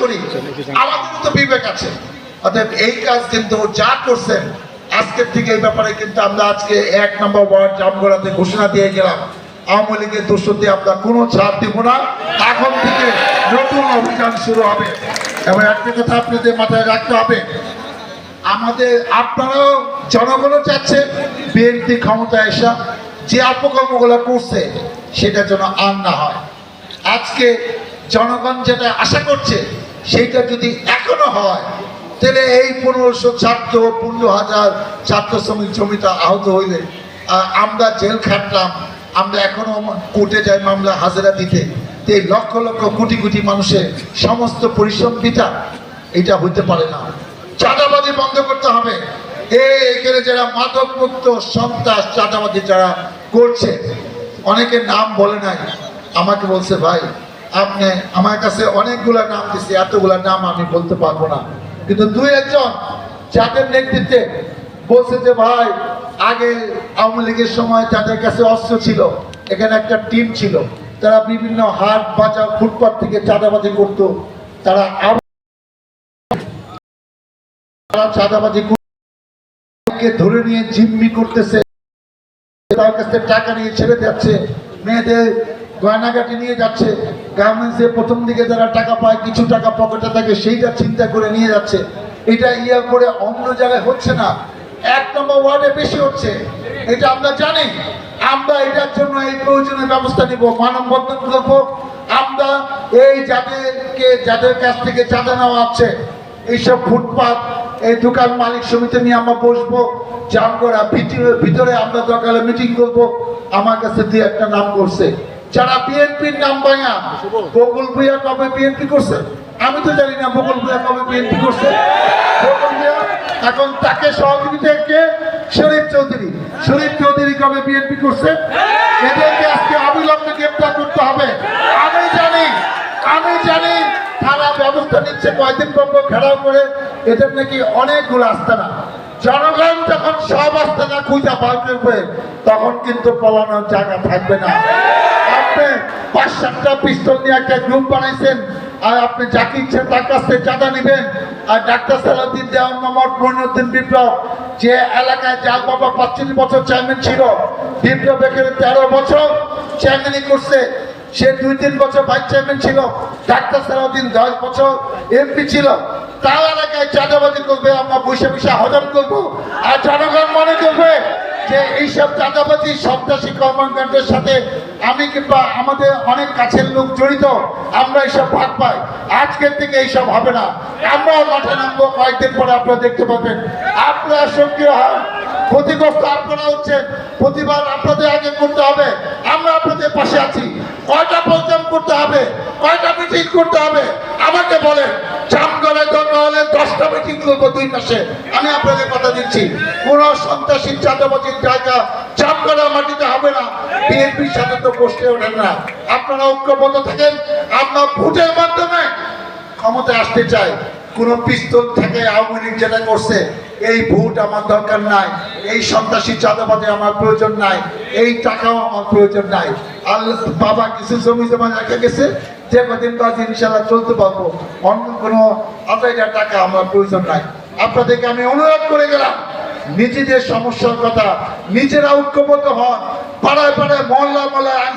করি। আমাদের তো বিবেক আছে। অতএব এই কাজ কিন্তু যা করছেন, আজকের থেকে এই ব্যাপারে কিন্তু আমরা আজকে এক নম্বর ওয়ার্ড জামগড়াতে ঘোষণা দিয়ে গেলাম। আওয়ামী লীগের দোষতে আমরা কোনো ছাড় দেব না। এখন থেকে নতুন অভিযান শুরু হবে। এবং একটা কথা আপনাদের মাথায় রাখতে হবে, আমাদের আপনারাও জনগণও চাচ্ছে বিএনপি ক্ষমতায় এসা যে অপকর্মগুলো করছে, সেটা যেন আর না হয়। আজকে জনগণ যেটা আশা করছে সেইটা যদি এখনও হয়, তাহলে এই পনেরোশো ছাত্র, পনেরো হাজার ছাত্র শ্রমিক জমিটা আহত হইলে আমরা জেল খাটলাম, আমরা এখনও কোর্টে যাই মামলা হাজিরা দিতে, তো এই লক্ষ লক্ষ কোটি কোটি মানুষের সমস্ত পরিশ্রম বিটা এটা হইতে পারে না। চাঁদাবাজি বন্ধ করতে হবে। এখানে যারা মাদক মুক্ত সন্ত্রাস চাঁদাবাজি যারা করছে, অনেকের নাম বলে নাই। আমাকে বলছে, ভাই আপনি আমার কাছে অনেকগুলা নাম দিছে, এতগুলা নাম আমি বলতে পারব না। কিন্তু দুই একজন যাদের নেতৃত্বে বলছে যে, ভাই, আগে আওয়ামী লীগের সময় যাদের কাছে অস্ত্র ছিল, এখানে একটা টিম ছিল, তারা বিভিন্ন হাট বাজার, ফুটপাত থেকে চাঁদাবাজি করতো, তারা চাঁদাবাজি কে ধরে নিয়ে জিম্মি করতেছে তার কাছ টাকা নিয়ে ছেড়ে যাচ্ছে, মেয়েদের গয়নাগাটি নিয়ে যাচ্ছে গার্মেন্টসে প্রথম দিকে যারা টাকা পায়, কিছু টাকা পকেটে থাকে, সেইটা চিন্তা করে নিয়ে যাচ্ছে। এটা ইয়া করে অন্য জায়গায় হচ্ছে না। এক নম্বর ওয়ার্ডে বেশি হচ্ছে। এটা আমরা জানি। আমরা এটার জন্য এই প্রয়োজনীয় ব্যবস্থা নিব। মানববন্ধন করব আমরা এই যাদেরকে, যাদের কাছ থেকে চাঁদা নেওয়া আছে, এইসব ফুটপাত, এই দোকান মালিক সমিতি নিয়ে আমরা বসবো। জাম করা ভিতরে আমরা দরকারে মিটিং করব। আমার কাছে দিয়ে একটা নাম করছে। যারা বিএনপির নাম বাঙা বকুল ভুইয়া কবে বিএনপি করছে? আমি তো জানি না বকুল ভুইয়া কবে বিএনপি করছে। বকুল এখন তাকে সহযোগিতা কে? শরীফ চৌধুরী। শরীফ চৌধুরী কবে বিএনপি করছে? এদেরকে আজকে অবিলম্বে গ্রেপ্তার করতে হবে। আমি জানি আমি জানি থানা ব্যবস্থা নিচ্ছে, কয়দিন পর ঘেরাও করে। এদের নাকি অনেকগুলো আস্তানা জনগণ যখন সব আস্তানা খুঁজা বার করবে তখন কিন্তু পলানোর জায়গা থাকবে না। আপনি পাঁচ সাতটা পিস্তল নিয়ে একটা গ্রুপ বানাইছেন। আর আপনি যাকে ইচ্ছে তার কাছ থেকে চাঁদা নেবেন। আর ডাক্তার সালাউদ্দিন, দেওয়ান মোহাম্মদ, মইনুদ্দিন বিপ্লব, যে এলাকায় যার বাবা পাঁচচল্লিশ বছর চেয়ারম্যান ছিল, বিপ্লব এখানে তেরো বছর চেয়ারম্যানই করছে। সে দুই তিন বছর ভাইস চেয়ারম্যান ছিল। ডাক্তার সালাউদ্দিন দশ বছর এমপি ছিল। তার এলাকায় চাঁদাবাজি করবে, আমরা বসে বসে হজম করব। আর জনগণ মনে করবে যে এইসব চাঁদাবাজি সন্ত্রাসী কর্মকাণ্ডের সাথে আমি কিংবা আমাদের অনেক কাছের লোক জড়িত, আমরা এইসব ভাগ পাই। আজকের থেকে এইসব হবে না। আমরাও মাঠে নামবো, কয়েকদিন পরে আপনারা দেখতে পাবেন। আপনারা সক্রিয় হন। ক্ষতিগ্রস্ত আপনারা হচ্ছেন। প্রতিবার আপনাদের আগে করতে হবে। আমরা আপনাদের পাশে আছি। কয়টা প্রোগ্রাম করতে হবে? কয়টা মিটিং করতে হবে? আমাকে বলেন। করব দুই মাসে আমি আপনাদের কথা দিচ্ছি, কোন সন্ত্রাসী চাঁদাবাজির জায়গা জামগড়া মাটিতে হবে না। বিএনপির সাথে তো বসতে ওঠেন না। আপনারা ঐক্যবদ্ধ থাকেন, আমরা ভোটের মাধ্যমে ক্ষমতায় আসতে চাই। কোন পিস্তল থেকে আওয়ামী লীগ যেটা করছে, এই ভোট আমার দরকার নাই। এই সন্ত্রাসী চাঁদাবাদে আমার প্রয়োজন নাই। এই টাকাও আমার প্রয়োজন নাই। আল্লাহ, বাবা কিছু জমি জমা রেখে গেছে যে কদিন কাজ ইনশাল্লাহ চলতে পারব। অন্য কোনো আদায়টা টাকা আমার প্রয়োজন নাই। আপনাদেরকে আমি অনুরোধ করে গেলাম, নিজেদের সমস্যার কথা, নিজেরা ঐক্যবদ্ধ হন, পাড়ায় পাড়ায় মহল্লা মহল্লায় আইন